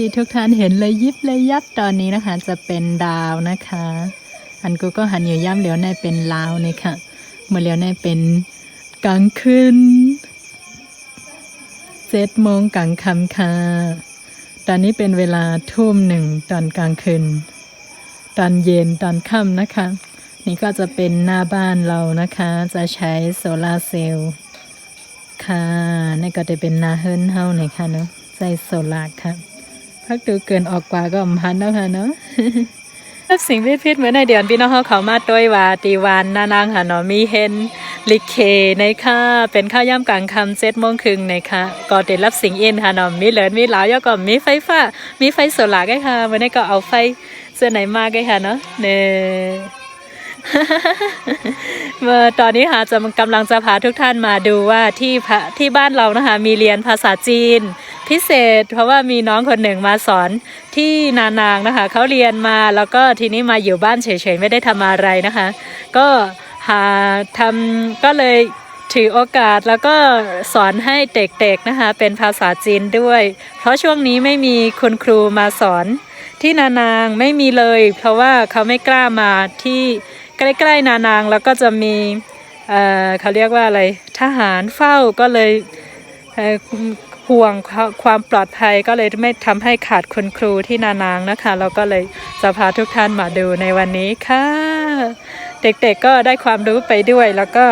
ที่ทุกท่านเห็นเลยยิบเลยยับตอนนี้นะคะ จะเป็นดาวนะคะอันกูก็หันอยู่ย่ำเหลียวในเป็นลาวนี่ค่ะเมื่อเหลียวในเป็นกลางคืนเจ็ดโมงกลางค่ำค่ะตอนนี้เป็นเวลาทุ่มหนึ่งตอนกลางคืนตอนเย็นตอนค่ำนะคะ นี่ก็จะเป็นหน้าบ้านเรานะคะ จะใช้โซลาร์เซลล์ค่ะนี่ก็จะเป็นหนาเฮิรนเฮาหน่อยค่ะเนาะใส่โซลาร์ค่ะ พักดูเกินออกกว่าก็อันแล้วค่ะเนาะรับสิ่งพิพิธเหมือนในเดือนพี่น้องเขาเขามาต้วยว่าตีวานนานางค่ะเนาะมีเห็นลิเคในค่ะ เป็นข้าวย่ำกลางคำเจ็ดโมงครึ่งในค่ะก็เด็ดรับสิ่งอินค่ะเนาะมีเหลินมีหลาวยอก็มีไฟฟ้า มีไฟโซลาร์ไงค่ะวันนี้ก็เอาไฟเสื้อไหนมาไงค่ะเนาะเน่เมื่อตอนนี้ค่ะจะกำลังจะพาทุกท่านมาดูว่าที่ที่บ้านเรานะคะมีเรียนภาษาจีน พิเศษ เพราะว่ามีน้องคนหนึ่งมาสอนที่นานางนะคะเขาเรียนมาแล้วก็ทีนี้มาอยู่บ้านเฉยๆไม่ได้ทำอะไรนะคะ ก็หาทำก็เลยถือโอกาสแล้วก็สอนให้เด็กๆนะคะเป็นภาษาจีนด้วย เพราะช่วงนี้ไม่มีคุณครูมาสอนที่นานางไม่มีเลย เพราะว่าเขาไม่กล้ามาที่ใกล้ๆนานางแล้วก็จะมีเเขาเรียกว่าอะไรทหารเฝ้าก็เลย ห่วงความปลอดภัยก็เลยไม่ทำให้ขาดคุณครูที่นานางนะคะ เราก็เลยจะพาทุกท่านมาดูในวันนี้ค่ะ เด็กๆก็ได้ความรู้ไปด้วยแล้วก็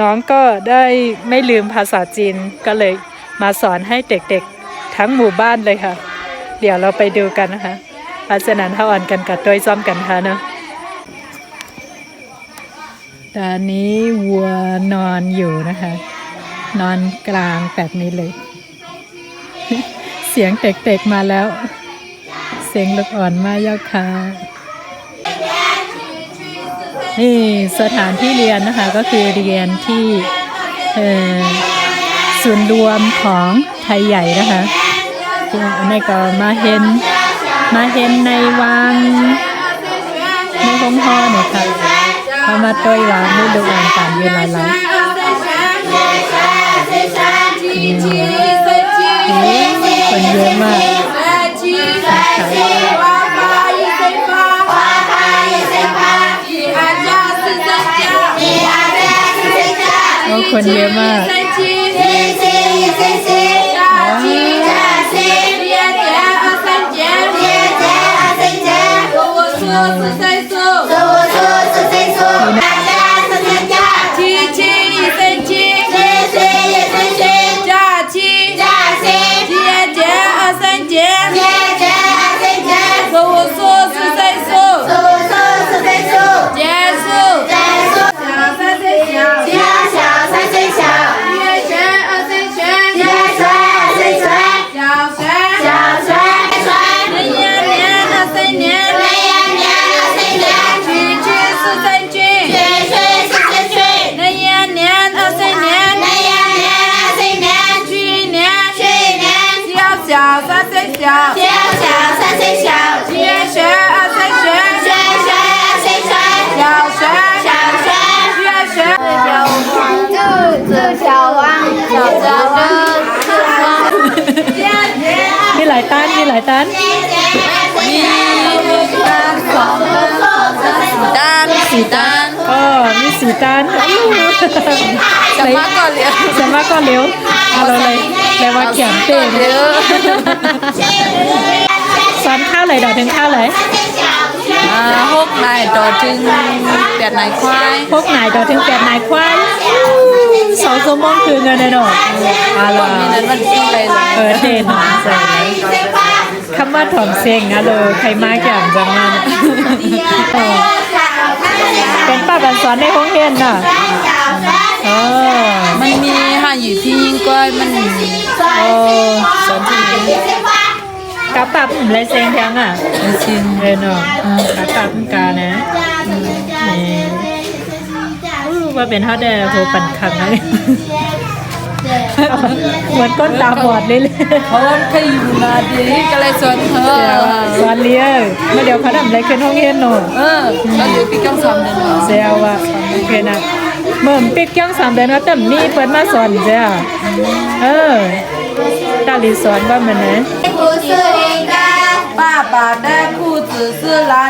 น้องก็ได้ไม่ลืมภาษาจีนก็เลยมาสอนให้เด็กๆ ทั้งหมู่บ้านเลยค่ะ เดี๋ยวเราไปดูกันนะคะเพราะฉะนั้นถ้าอ่อนกันกับโดยซ้อมกันค่ะเนาะตอนนี้วัวนอนอยู่นะคะ นอนกลางแบบนี้เลย สียงเด็กๆมาแล้ว เสียงลูกอ่อนมากยอค่ะ นี่สถานที่เรียนนะคะก็คือเรียนที่เอ่อศูนย์รวมของไทยใหญ่นะคะอันนี้ก็มาเห็นมาเห็นในวังในหงพ่อเนี่ยค่ะเขามาต้วยว่าไม่ดูอ่านตามเวลาเรา คนเยอะมากคนเยอะมาก ตันมีหลายตันด้านสีด้านอ๋อมีสีตันจะมาก่อนเลยสมาก็เร็วเอาเราเลยเลยว่าเขียนเต้นเยอะสอนข้าวไหลดอกถึงข้าวไหลอ่าหกนายต่อถึงแปดนายควายพวกนายดอกถึงแปดนายควายสองสมองคือเงินแน่นอนอะไรมีนั้นมันที่ไปเลยเออเต้นหอมใส่เลย คำว่าถ่อมเสียงนะเลยใครมาอย่างจังนั้นเออเป็นป้าบันสอนในห้องเรียนน่ะเออมันมีห้าอยู่ที่ยิ่งก้อยมันโอ้สอนที่นี่กระปับไรเสียงแทงอะเป็นชิงเออเนาะกระปับกานะอืมนี่อู้ว่าเป็นฮอดแดโหปั่นขังเลย เหมือนก้นตาบอดเลยเลยเพราะว่าเขาอยู่นาดีก็เลยชวนเธอชวนเลี้ยงมาเดี๋ยวเขาทำอะไรขึ้นห้องเย็นหนูเออก็อยู่ปีก้องสามเดือนเซลว่ะโอเคนะเหมือนปีก้องสามเดือนเขาแต่มีเปิดมาสอนเจ้าเออตาลีสอนว่ามันนะพ่อ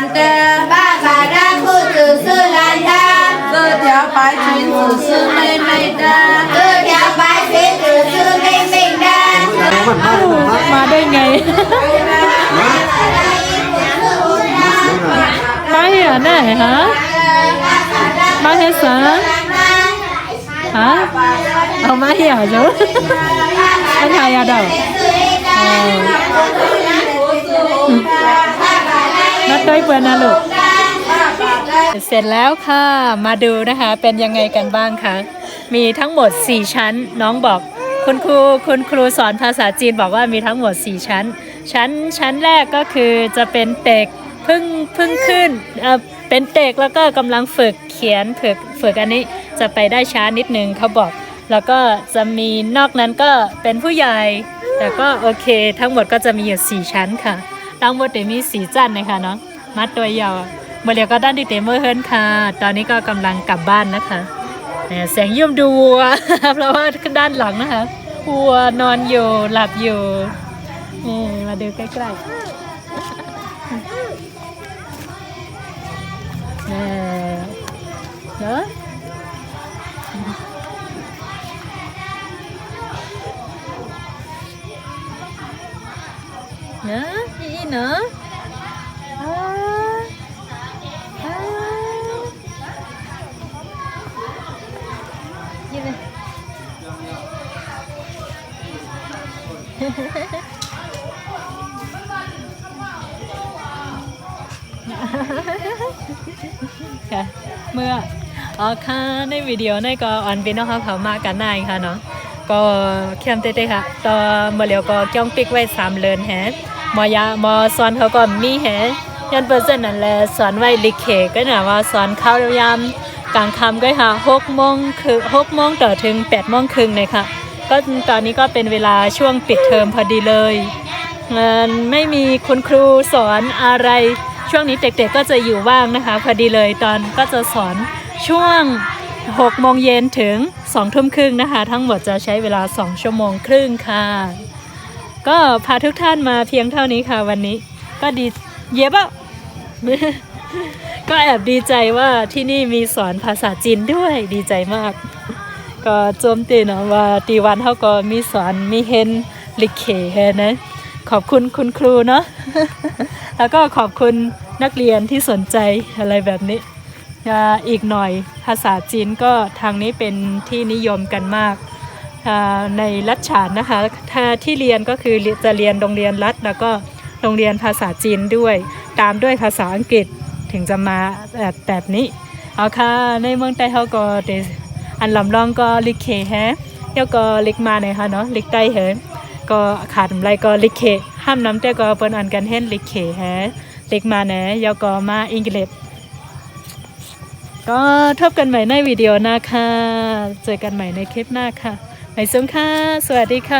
นได้ป้าป้าได้ มาได้ไงมาเหียแน่ฮะมาเฮสาฮะเอามาเหียจุอันไหนอะเดานัดด้วยเพื่อนนะลูกเสร็จแล้วค่ะ มาดูนะคะ เป็นยังไงกันบ้างคะ มีทั้งหมด 4 ชั้น น้องบอก คุณครูคุณครูสอนภาษาจีนบอกว่ามีทั้งหมด 4 ชั้น ชั้นชั้นแรกก็คือจะเป็นเด็กเพิ่งเพิ่งขึ้นเออเป็นเด็กแล้วก็กำลังฝึกเขียนฝึกฝึกอันนี้จะไปได้ช้านิดนึงเขาบอก แล้วก็จะมีนอกนั้นก็เป็นผู้ใหญ่ แต่ก็โอเค ทั้งหมดก็จะมีอยู่ 4 ชั้นค่ะทั้งหมดจะมีสีจันนะคะเนาะมัดตัวยาวเมื่อเรียวก็ด้านที่เตมเมอร์เฮิร์นค่ะ ตอนนี้ก็กำลังกลับบ้านนะคะ แสงยุ่มดูวัวเพราะว่าด้านหลังนะคะวัวนอนอยู่หลับอยู่นี่มาดูใกล้ๆนี่เนอะเนอะอีเนอะ ค่ะเมื่ออ๋อค่ะในวิดีโอในก็ออนเป็นน้องเขาเขามากันนายค่ะเนาะก็เข้มเต้ๆค่ะตอนเมื่อเร็วก็จ้องปิกไว้สามเลินแฮะมอยามอสอนเขาก็มีแฮะยันเปอร์เซ็นต์นั่นแหละสอนไว้ลิเคก็หน่ะว่าสอนเข้ายามกลางคำก็ค่ะหกโมงคือหกโมงต่อถึงแปดโมงครึ่งเลยค่ะ ก็ตอนนี้ก็เป็นเวลาช่วงปิดเทอมพอดีเลยเงินไม่มีคุณครูสอนอะไรช่วงนี้เด็กๆก็จะอยู่ว่างนะคะพอดีเลยตอนก็จะสอนช่วง6โมงเย็นถึง2ทุ่มครึ่งนะคะ ทั้งหมดจะใช้เวลา 2 ชั่วโมงครึ่งค่ะ ก็พาทุกท่านมาเพียงเท่านี้ค่ะวันนี้ ก็ดีเย็บอะก็แอบดีใจว่าที่นี่มีสอนภาษาจีนด้วยดีใจมาก ก็โจมตีเนาะว่าตีวันเขาก็มีสอนมีเห็นลิเคแฮนะขอบคุณคุณครูเนาะแล้วก็ขอบคุณนักเรียนที่สนใจอะไรแบบนี้อ่าอีกหน่อยภาษาจีนก็ทางนี้เป็นที่นิยมกันมากอ่าในรัฐฉานนะคะถ้าที่เรียนก็คือจะเรียนโรงเรียนรัฐแล้วก็โรงเรียนภาษาจีนด้วย ตามด้วยภาษาอังกฤษถึงจะมาแบบแบบนี้เอาค่ะในเมืองไต้เขาก็เด อันลำลองก็ลิกเคแฮะเดี๋ยวก็ลิกมาหนค่ะเนาะลิกใต้เฮก็ขาดอะไรก็ลิกเคห้ามน้ำแต่ก็เปิ้นอันกันเห็นลิกเคแฮะลิกมาแหนเดี๋ยวก็มาอังกฤษก็ทบกันใหม่ในวิดีโอหน้าค่ะ เจอกันใหม่ในคลิปหน้าค่ะไปซุ้มค่ะ สวัสดีค่ะ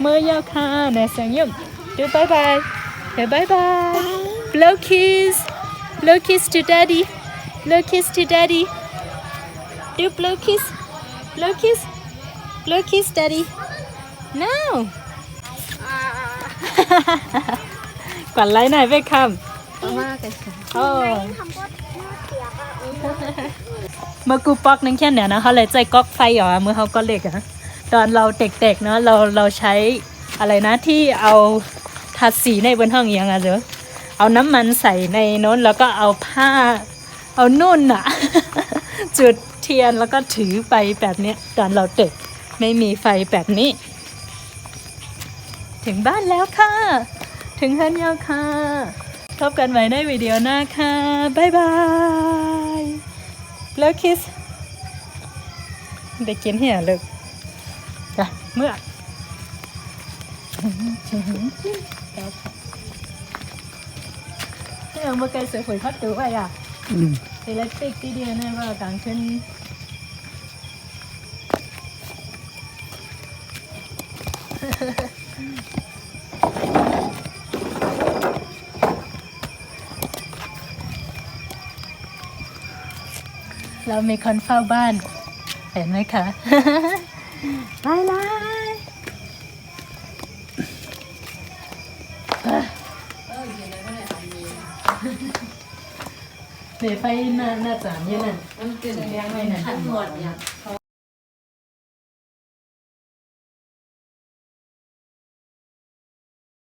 เมื่อยาวค่ะแนเสียงยุ่มดูบายบายเฮ้บายบาย blow kiss blow kiss to daddy blow kiss to daddy do blow kiss blow kiss blow kiss daddy no กดไลค์หน่อยไปคำมากเลยค่ะโอ้เมื่อกูปอกนึงแค่เนี่ยนะเขาเลยใจก๊อกไฟเหรอเมื่อเขาก็เล็กอะตอนเราเด็กๆเนาะเราเราใช้อะไรนะที่เอาทาสีในบนห้องเอียงอะเดี๋ยวเอาน้ำมันใส่ในโน้นแล้วก็เอาผ้า เอานุ่นอะจุด เทียนแล้วก็ถือไปแบบนี้ตอนเราเด็กไม่มีไฟแบบนี้ ถึงบ้านแล้วค่ะ ถึงฮันยาค่ะพบกันใหม่ในวิดีโอหน้าค่ะ บ๊ายบายแล้วคิสได้กินเหี่ยเลยจ้ะเมื่อเออเมื่อไกลเสือผุยพัดตัวไปอะอิเล็กทริกที่เดียวเนี่ยว่ากลางขึ้นเรามีคนเฝ้าบ้าน เห็นไหมคะบายบ เนี่ไฟหน้าหน้าจานเนี่ยนั่นมันกึ่งเลี้ยงไว้นั่น ขันหมดเนี่ย